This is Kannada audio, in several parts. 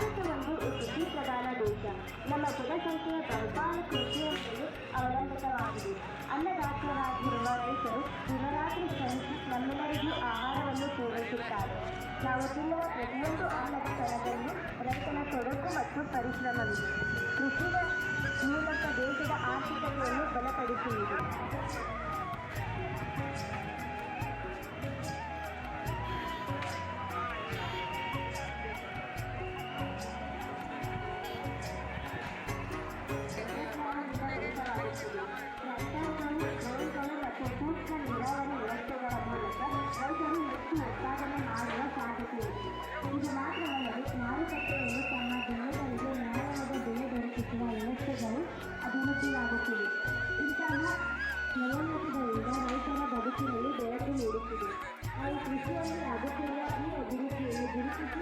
ಕೃಷಿಯ ಮಹತ್ವ ಭಾರತ ಒಂದು ಕೃಷಿ ಪ್ರಧಾನ ದೇಶ. ನಮ್ಮ ಜನಸಂಖ್ಯೆಯ ಬಹುಪಾಲು ಕೃಷಿಯ ಮೇಲೆ ಅವಲಂಬಿತವಾಗಿದೆ. ಅನ್ನದಾತರಾಗಿರುವ ರೈತರು ದಿನರಾತ್ರಿ ಶ್ರಮಿಸಿ ನಮ್ಮೆಲ್ಲರಿಗೂ ಆಹಾರವನ್ನು ಪೂರೈಸುತ್ತಾರೆ. ನಾವು ತಿನ್ನುವ ಪ್ರತಿಯೊಂದು ಅನ್ನದ ಸ್ಥಳದಲ್ಲಿ ರೈತನ ತೊಡಕು ಮತ್ತು ಪರಿಶ್ರಮವಿದೆ. ಕೃಷಿಯ ಮೂಲಕ ದೇಶದ ಆರ್ಥಿಕತೆಯನ್ನು ಬಲಪಡಿಸುವುದು. ವ್ಯವಸ್ಥೆಗಳು ಅಭಿವೃದ್ಧಿಯಾಗುತ್ತಿವೆ ಇಂತಹ ನವೋನ್ನತಿಗಳಿಂದ ರೈತರ ಬದುಕಿನಲ್ಲಿ ಬೆಳಕು ನೀಡುತ್ತಿದೆ. ನಾವು ಕೃಷಿಯಲ್ಲಿ ಆಗುತ್ತಿರುವ ಈ ಅಭಿವೃದ್ಧಿಯನ್ನು ಗುರುತಿಸಿ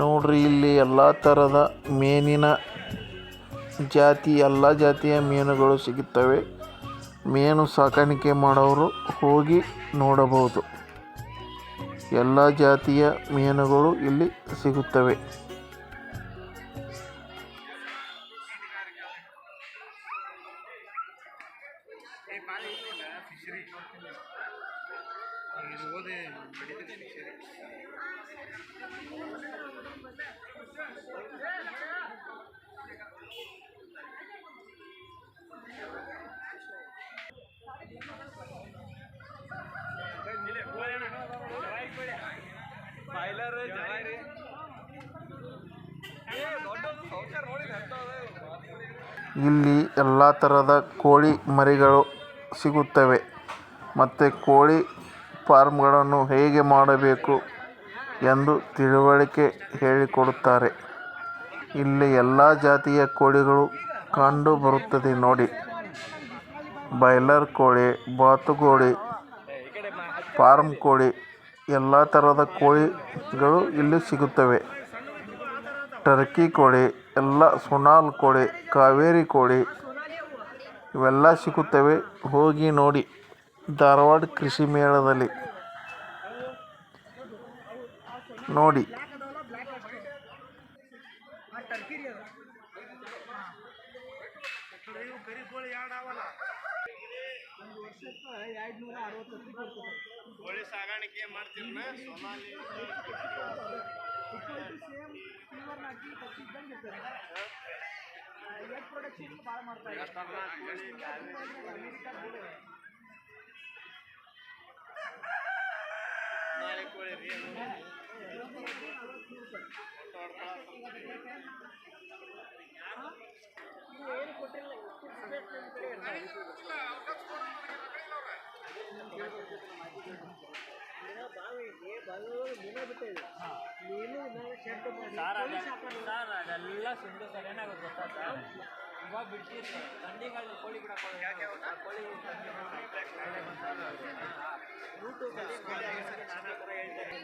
ನೋಡ್ರಿ, ಇಲ್ಲಿ ಎಲ್ಲ ಥರದ ಮೀನಿನ ಜಾತಿ, ಎಲ್ಲ ಜಾತಿಯ ಮೀನುಗಳು ಸಿಗುತ್ತವೆ. ಮೀನು ಸಾಕಾಣಿಕೆ ಮಾಡೋರು ಹೋಗಿ ನೋಡಬಹುದು. ಎಲ್ಲ ಜಾತಿಯ ಮೀನುಗಳು ಇಲ್ಲಿ ಸಿಗುತ್ತವೆ. ಇಲ್ಲಿ ಎಲ್ಲ ತರದ ಕೋಳಿ ಮರಿಗಳು ಸಿಗುತ್ತವೆ. ಮತ್ತು ಕೋಳಿ ಫಾರ್ಮ್ಗಳನ್ನು ಹೇಗೆ ಮಾಡಬೇಕು ಎಂದು ತಿಳುವಳಿಕೆ ಹೇಳಿಕೊಡುತ್ತಾರೆ. ಇಲ್ಲಿ ಎಲ್ಲ ಜಾತಿಯ ಕೋಳಿಗಳು ಕಂಡು ಬರುತ್ತದೆ ನೋಡಿ. ಬಾಯ್ಲರ್ ಕೋಳಿ ಬಾತುಕೋಳಿ ಫಾರ್ಮ್ ಕೋಳಿ, ಎಲ್ಲ ಥರದ ಕೋಳಿಗಳು ಇಲ್ಲಿ ಸಿಗುತ್ತವೆ. ಟರ್ಕಿ ಕೋಳಿ ಎಲ್ಲ ಸುಣಾಲ್ ಕೋಳಿ ಕಾವೇರಿ ಕೋಳಿ ಇವೆಲ್ಲ ಸಿಗುತ್ತವೆ. ಹೋಗಿ ನೋಡಿ. ಧಾರವಾಡ ಕೃಷಿ ಮೇಳದಲ್ಲಿ. ನೋಡಿ. ಕೋಳಿ ಸಾಗಾಣಿಕೆ ಮಾಡ್ತೀರನ್ನ ಸೋನಾಲಿ ನಾಳೆ ಕೋಳಿ ರೀ ಸರ್ ಅದೆಲ್ಲ ಸುಂದು ಸರ್ ಏನಾಗುತ್ತೆ ಗೊತ್ತಾ ಸರ್? ಇವಾಗ ಬಿಡ್ತಿರ್ತಾರೆ ಥಂಡಿಗಾಲ ಕೋಳಿ ಬಿಡಕ್ಕೆ ಕೋಳಿ ಯೂಟ್ಯೂಬಲ್ಲಿ ನಾನಾ ಥರ ಹೇಳ್ತಾರೆ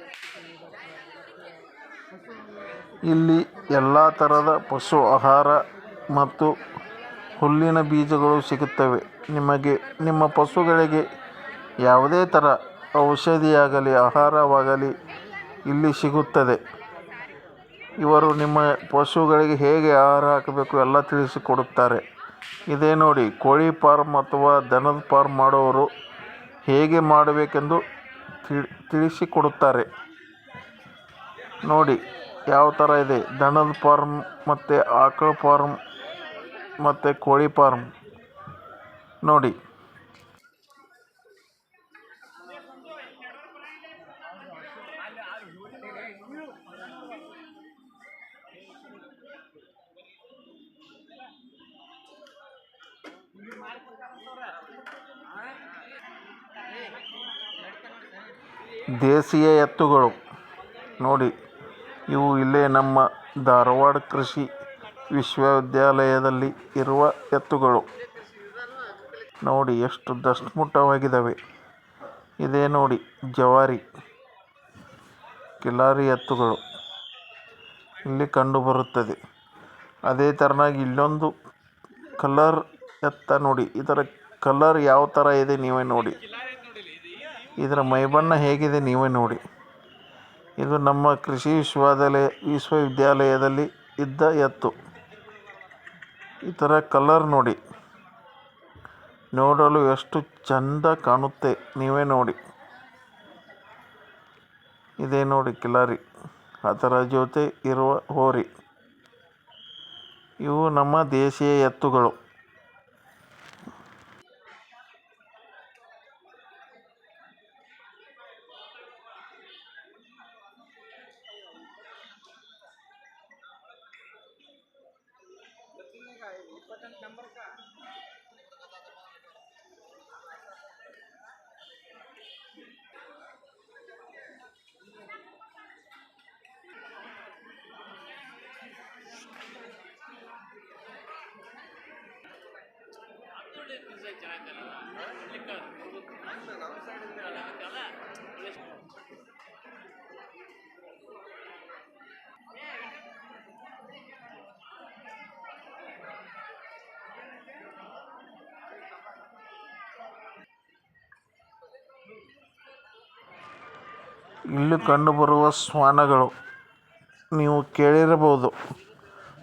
ಇಲ್ಲಿ ಎಲ್ಲ ಥರದ ಪಶು ಆಹಾರ ಮತ್ತು ಹುಲ್ಲಿನ ಬೀಜಗಳು ಸಿಗುತ್ತವೆ. ನಿಮಗೆ ನಿಮ್ಮ ಪಶುಗಳಿಗೆ ಯಾವುದೇ ಥರ ಔಷಧಿಯಾಗಲಿ, ಆಹಾರವಾಗಲಿ ಇಲ್ಲಿ ಸಿಗುತ್ತದೆ. ಇವರು ನಿಮ್ಮ ಪಶುಗಳಿಗೆ ಹೇಗೆ ಆಹಾರ ಹಾಕಬೇಕು ಎಲ್ಲ ತಿಳಿಸಿಕೊಡುತ್ತಾರೆ. ಇದೇ ನೋಡಿ, ಕೋಳಿ ಫಾರ್ಮ್ ಅಥವಾ ದನದ ಫಾರ್ಮ್ ಮಾಡೋರು ಹೇಗೆ ಮಾಡಬೇಕೆಂದು ತಿಳಿ ತಿಳಿಸಿಕೊಡುತ್ತಾರೆ. ನೋಡಿ, ಯಾವ ಥರ ಇದೆ? ದನದ ಫಾರ್ಮ್ ಮತ್ತು ಆಕಳ ಫಾರ್ಮ್ ಮತ್ತು ಕೋಳಿ ಫಾರ್ಮ್. ನೋಡಿ. ದೇಶೀಯ ಎತ್ತುಗಳು. ನೋಡಿ, ಇವು ಇಲ್ಲೇ ನಮ್ಮ ಧಾರವಾಡ ಕೃಷಿ ವಿಶ್ವವಿದ್ಯಾಲಯದಲ್ಲಿ ಇರುವ ಎತ್ತುಗಳು. ನೋಡಿ, ಎಷ್ಟು ದಷ್ಟಮುಟ್ಟವಾಗಿದ್ದಾವೆ. ಇದೇ ನೋಡಿ, ಜವಾರಿ, ಕಿಲಾರಿ ಎತ್ತುಗಳು. ಇಲ್ಲಿ ಕಂಡುಬರುತ್ತದೆ ಅದೇ ಥರನಾಗಿ ಇಲ್ಲೊಂದು ಕಲರ್ ಎತ್ತ ನೋಡಿ. ಇದರ ಕಲರ್ ಯಾವ ಥರ ಇದೆ ನೀವೇ ನೋಡಿ. ಇದರ ಮೈಬಣ್ಣ ಹೇಗಿದೆ ನೀವೇ ನೋಡಿ. ಇದು ನಮ್ಮ ಕೃಷಿ ವಿಶ್ವವಿದ್ಯಾಲಯ ವಿಶ್ವವಿದ್ಯಾಲಯದಲ್ಲಿ ಇದ್ದ ಎತ್ತು. ಇದರ ಕಲರ್ ನೋಡಿ. ನೋಡಲು ಎಷ್ಟು ಚಂದ ಕಾಣುತ್ತೆ ನೀವೇ ನೋಡಿ. ಇದೇ ನೋಡಿ ಕಿಲಾರಿ. ಅದರ ಜೊತೆ ಇರುವ ಹೋರಿ. ಇವು ನಮ್ಮ ದೇಶೀಯ ಎತ್ತುಗಳು. ಇಪ್ಪತ್ತೆಂಟು ನಂಬರ್ಕ ಪಿಜ್ಜಾ ಚೆನ್ನಾಗಿಲ್ಲ ನಮ್ಮ ಸೈಡಿಂದ ಅಲ್ಲ ಇಲ್ಲಿ ಕಂಡುಬರುವ ಶ್ವಾನಗಳು ನೀವು ಕೇಳಿರಬಹುದು.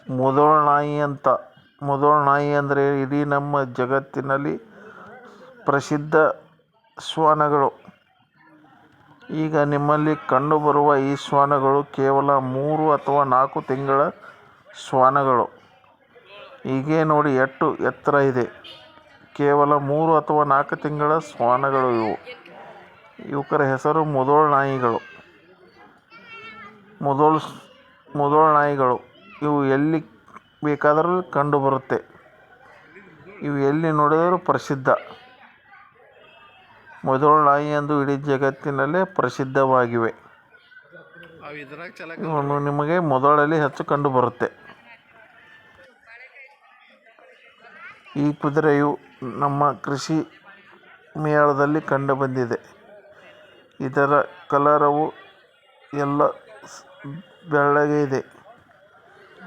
ಮೊದಲ ನಾಯಿ ಅಂತ ಮೊದಲ ನಾಯಿ ಅಂದರೆ ಇಡೀ ನಮ್ಮ ಜಗತ್ತಿನಲ್ಲಿ ಪ್ರಸಿದ್ಧ ಶ್ವಾನಗಳು. ಈಗ ನಿಮ್ಮಲ್ಲಿ ಕಂಡುಬರುವ ಈ ಶ್ವಾನಗಳು ಕೇವಲ ಮೂರು ಅಥವಾ ನಾಲ್ಕು ತಿಂಗಳ ಶ್ವಾನಗಳು. ಹೀಗೆ ನೋಡಿ ಎಷ್ಟು ಎತ್ತರ ಇದೆ. ಕೇವಲ ಮೂರು ಅಥವಾ ನಾಲ್ಕು ತಿಂಗಳ ಶ್ವಾನಗಳು ಇವು. ಇವಕ್ಕರ ಹೆಸರು ಮುದೋಳ್ ನಾಯಿಗಳು. ಮುದೋಳ್ ಮುದೋಳ್ ನಾಯಿಗಳು. ಇವು ಎಲ್ಲಿ ಬೇಕಾದರೂ ಕಂಡುಬರುತ್ತೆ. ಇವು ಎಲ್ಲಿ ನೋಡಿದರೂ ಪ್ರಸಿದ್ಧ. ಮುದೋಳ್ ನಾಯಿ ಎಂದು ಇಡೀ ಜಗತ್ತಿನಲ್ಲೇ ಪ್ರಸಿದ್ಧವಾಗಿವೆ. ಇವನು ನಿಮಗೆ ಮೊದಲಲ್ಲಿ ಹೆಚ್ಚು ಕಂಡುಬರುತ್ತೆ. ಈ ಕುದುರೆಯು ನಮ್ಮ ಕೃಷಿ ಮೇಳದಲ್ಲಿ ಕಂಡುಬಂದಿದೆ. ಇದರ ಕಲರವು ಎಲ್ಲ ಬೆಳ್ಳಗೆ ಇದೆ.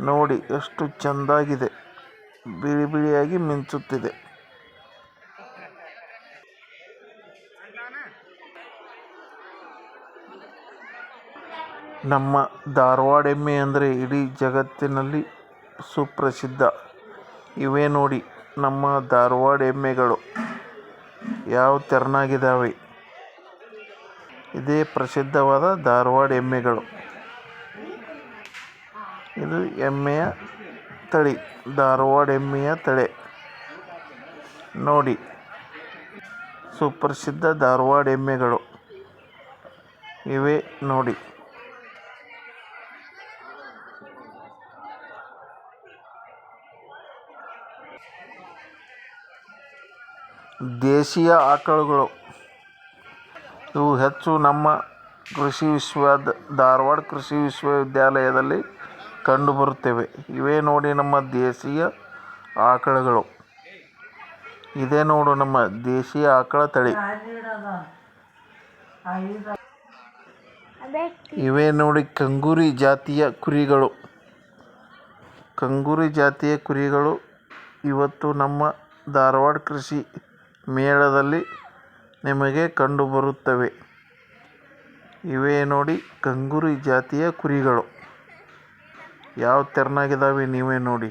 ನೋಡಿ ಎಷ್ಟು ಚೆಂದಾಗಿದೆ. ಬಿಳಿ ಬಿಳಿಯಾಗಿ ಮಿಂಚುತ್ತಿದೆ. ನಮ್ಮ ಧಾರವಾಡ ಎಮ್ಮೆ ಅಂದರೆ ಇಡೀ ಜಗತ್ತಿನಲ್ಲಿ ಸುಪ್ರಸಿದ್ಧ. ಇವೇ ನೋಡಿ ನಮ್ಮ ಧಾರವಾಡ ಎಮ್ಮೆಗಳು. ಯಾವ ತೆರನಾಗಿದ್ದಾವೆ. ಇದೇ ಪ್ರಸಿದ್ಧವಾದ ಧಾರವಾಡ ಎಮ್ಮೆಗಳು. ಇದು ಎಮ್ಮೆಯ ತಳಿ, ಧಾರವಾಡ ಎಮ್ಮೆಯ ತಳಿ. ನೋಡಿ, ಸುಪ್ರಸಿದ್ಧ ಧಾರವಾಡ ಎಮ್ಮೆಗಳು. ಇವೆ ನೋಡಿ. ದೇಶೀಯ ಆಕಳುಗಳು. ಇವು ಹೆಚ್ಚು ನಮ್ಮ ಕೃಷಿ ವಿಶ್ವ ಧಾರವಾಡ ಕೃಷಿ ವಿಶ್ವವಿದ್ಯಾಲಯದಲ್ಲಿ ಕಂಡುಬರುತ್ತವೆ. ಇವೇ ನೋಡಿ ನಮ್ಮ ದೇಶೀಯ ಆಕಳುಗಳು. ಇದೇ ನೋಡು ನಮ್ಮ ದೇಶೀಯ ಆಕಳ ತಳಿ. ಇವೇ ನೋಡಿ ಕಂಗೂರಿ ಜಾತಿಯ ಕುರಿಗಳು. ಕಂಗೂರಿ ಜಾತಿಯ ಕುರಿಗಳು ಇವತ್ತು ನಮ್ಮ ಧಾರವಾಡ ಕೃಷಿ ಮೇಳದಲ್ಲಿ ನಿಮಗೆ ಕಂಡುಬರುತ್ತವೆ. ಇವೇ ನೋಡಿ ಕಂಗೂರಿ ಜಾತಿಯ ಕುರಿಗಳು. ಯಾವ ತೆರನಾಗಿದ್ದಾವೆ ನೀವೇ ನೋಡಿ.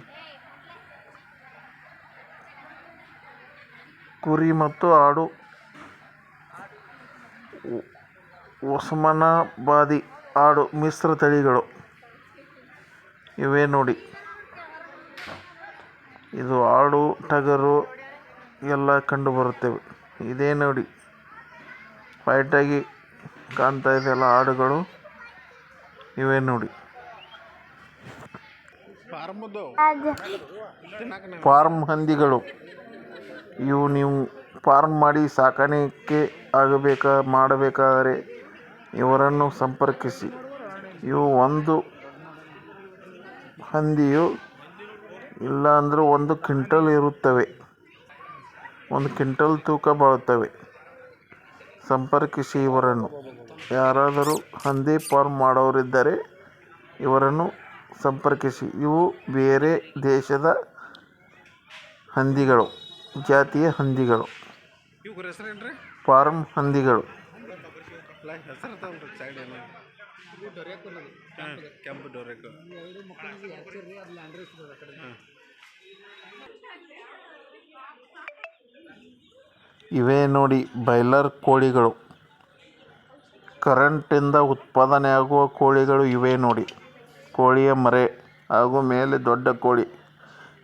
ಕುರಿ ಮತ್ತು ಆಡು. ಒಸ್ಮಾನಾಬಾದಿ ಆಡು ಮಿಶ್ರ ತಳಿಗಳು. ಇವೇ ನೋಡಿ. ಇದು ಆಡು, ಟಗರು ಎಲ್ಲ ಕಂಡುಬರುತ್ತವೆ. ಇದೇ ನೋಡಿ. ವೈಟಾಗಿ ಕಾಣ್ತಾ ಇದೆಯಲ್ಲ ಆಡುಗಳು ಇವೆ ನೋಡಿ? ಫಾರ್ಮ್ ಹಂದಿಗಳು. ಇವು ನೀವು ಫಾರ್ಮ್ ಮಾಡಿ ಸಾಕಾಣಿಕೆ ಆಗಬೇಕಾ, ಮಾಡಬೇಕಾದರೆ ಇವರನ್ನು ಸಂಪರ್ಕಿಸಿ. ಇವು ಒಂದು ಹಂದಿಯು ಇಲ್ಲ ಒಂದು ಕ್ವಿಂಟಲ್ ಇರುತ್ತವೆ. ಒಂದು ಕ್ವಿಂಟಲ್ ತೂಕ ಬಾಳುತ್ತವೆ. ಸಂಪರ್ಕಿಸಿ ಇವರನ್ನು ಯಾರಾದರೂ ಹಂದಿ ಫಾರ್ಮ್ ಮಾಡೋರಿದ್ದರೆ ಇವರನ್ನು ಸಂಪರ್ಕಿಸಿ. ಇವು ಬೇರೆ ದೇಶದ ಹಂದಿಗಳು, ಜಾತಿಯ ಹಂದಿಗಳು. ಫಾರ್ಮ್ ಹಂದಿಗಳು. ಅಲ್ಲ ಇವೇ ನೋಡಿ ಬಾಯ್ಲರ್ ಕೋಳಿಗಳು. ಕರೆಂಟಿಂದ ಉತ್ಪಾದನೆಯಾಗುವ ಕೋಳಿಗಳು ಇವೇ ನೋಡಿ. ಕೋಳಿಯ ಮರೆ ಹಾಗೂ ಮೇಲೆ ದೊಡ್ಡ ಕೋಳಿ.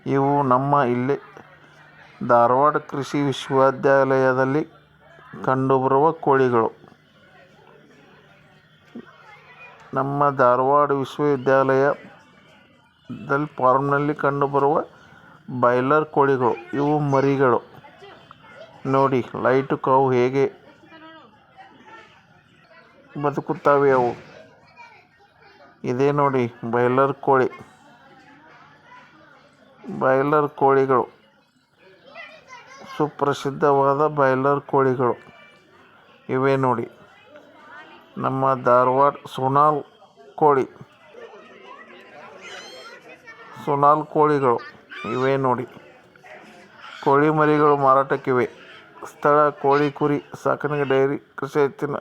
ಇವು ನಮ್ಮ ಇಲ್ಲಿ ಧಾರವಾಡ ಕೃಷಿ ವಿಶ್ವವಿದ್ಯಾಲಯದಲ್ಲಿ ಕಂಡುಬರುವ ಕೋಳಿಗಳು. ನಮ್ಮ ಧಾರವಾಡ ವಿಶ್ವವಿದ್ಯಾಲಯದಲ್ಲಿ ಫಾರ್ಮ್ನಲ್ಲಿ ಕಂಡುಬರುವ ಬಾಯ್ಲರ್ ಕೋಳಿಗಳು. ಇವು ಮರಿಗಳು. ನೋಡಿ ಲೈಟ್ ಕಾವು ಹೇಗೆ ಬದುಕುತ್ತವೆ ಅವು? ಇದೇ ನೋಡಿ ಬಾಯ್ಲರ್ ಕೋಳಿ. ಬಾಯ್ಲರ್ ಕೋಳಿಗಳು. ಸುಪ್ರಸಿದ್ಧವಾದ ಬಾಯ್ಲರ್ ಕೋಳಿಗಳು. ಇವೆ ನೋಡಿ. ನಮ್ಮ ಧಾರವಾಡ ಸೋನಾಲ್ ಕೋಳಿ. ಸೋನಾಲ್ ಕೋಳಿಗಳು. ಇವೆ ನೋಡಿ. ಕೋಳಿ ಮರಿಗಳು ಮಾರಾಟಕ್ಕಿವೆ. ಸ್ಥಳ ಕೋಳಿ ಕುರಿ ಸಾಕಾಣಿಕೆ ಡೈರಿ ಕೃಷಿ ಎತ್ತಿನ